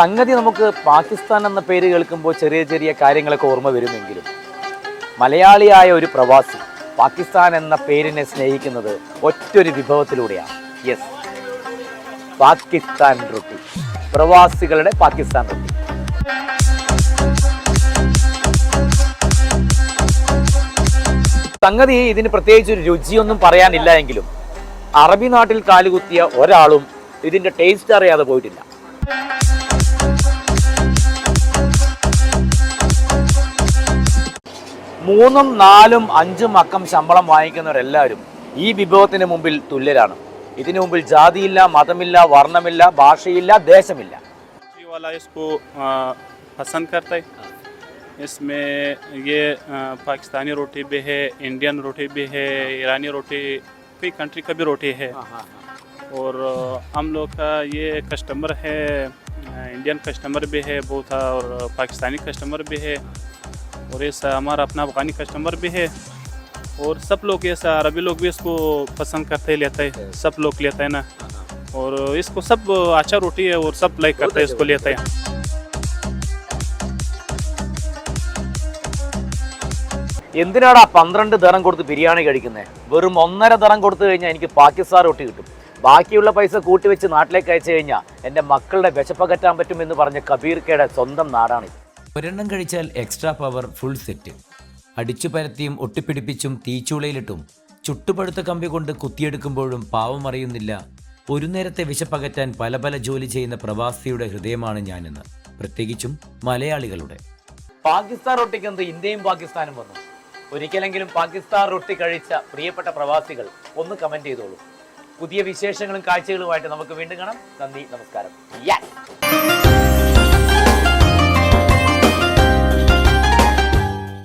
സംഗതി നമുക്ക് പാകിസ്ഥാൻ എന്ന പേര് കേൾക്കുമ്പോൾ ചെറിയ ചെറിയ കാര്യങ്ങളൊക്കെ ഓർമ്മ വരുമെങ്കിലും മലയാളിയായ ഒരു പ്രവാസി പാകിസ്ഥാൻ എന്ന പേരിനെ സ്നേഹിക്കുന്നത് ഒറ്റൊരു വിഭവത്തിലൂടെയാണ്. യെസ് പാകിസ്ഥാൻ റൊട്ടി. പ്രവാസികളുടെ പാകിസ്ഥാൻ റൊട്ടി. സംഗതി ഇതിന് പ്രത്യേകിച്ച് ഒരു രുചിയൊന്നും പറയാനില്ല എങ്കിലും അറബി നാട്ടിൽ കാലുകുത്തിയ ഒരാളും ഇതിന്റെ ടേസ്റ്റ് അറിയാതെ പോയിട്ടില്ല. മൂന്നും നാലും അഞ്ചും അക്കം ശമ്പളം വാങ്ങിക്കുന്നവരെല്ലാവരും ഈ വിഭവത്തിന് മുമ്പിൽ തുല്യരാണ് ഇതിനു മുമ്പിൽ ജാതിയില്ല മതമില്ല വർണ്ണമില്ല ഭാഷയില്ല ദേശമില്ല जी वाला इसको आ, पसंद करता है इसमें ये आ, पाकिस्तानी रोटी भी है इंडियन रोटी भी है ईरानी रोटी कई कंट्री का भी रोटी है और आ, हम लोग का ये कस्टमर है आ, इंडियन कस्टमर भी है बहुत और पाकिस्तानी कस्टमर भी है और ये सा- हमारा अपना अफगानी कस्टमर भी है और सब लोग ये सा अरबी लोग भी इसको पसंद करते हैं लेते हैं सब लोग लेते हैं ना और इसको सब अच्छा रोटी है और सब लाइक करते हैं इसको लेते हैं എന്തിനാടാ പന്ത്രണ്ട് ദറം കൊടുത്ത് ബിരിയാണി കഴിക്കുന്നത് വെറും ഒന്നര ദറം കൊടുത്തു കഴിഞ്ഞാൽ എനിക്ക് പാകിസ്ഥാൻ റൊട്ടി കിട്ടും ബാക്കിയുള്ള പൈസ കൂട്ടി വെച്ച് നാട്ടിലേക്ക് അയച്ചു കഴിഞ്ഞാൽ എൻ്റെ മക്കളുടെ വിശപ്പകറ്റാൻ പറ്റും എന്ന് പറഞ്ഞ കബീർക്കയുടെ സ്വന്തം നാടാണിത് ഒരെണ്ണം കഴിച്ചാൽ എക്സ്ട്രാ പവർ ഫുൾ സെറ്റ് അടിച്ചു പരത്തിയും ഒട്ടിപ്പിടിപ്പിച്ചും തീച്ചൂളയിലിട്ടും ചുട്ടുപഴുത്ത കമ്പി കൊണ്ട് കുത്തിയെടുക്കുമ്പോഴും പാവം അറിയുന്നില്ല. ഒരു നേരത്തെ വിശപ്പകറ്റാൻ പല പല ജോലി ചെയ്യുന്ന പ്രവാസിയുടെ ഹൃദയമാണ് ഞാനെന്ന്. പ്രത്യേകിച്ചും മലയാളികളുടെ. പാകിസ്ഥാൻ റൊട്ടിക്ക് ഇന്ത്യയും പാകിസ്ഥാനും വന്നു. ഒരിക്കലെങ്കിലും പാകിസ്ഥാൻ റൊട്ടി കഴിച്ച പ്രിയപ്പെട്ട പ്രവാസികൾ ഒന്ന് കമന്റ് ചെയ്തോളൂ. പുതിയ വിശേഷങ്ങളും കാഴ്ചകളുമായിട്ട് നമുക്ക് വീണ്ടും കാണാം. നന്ദി നമസ്കാരം!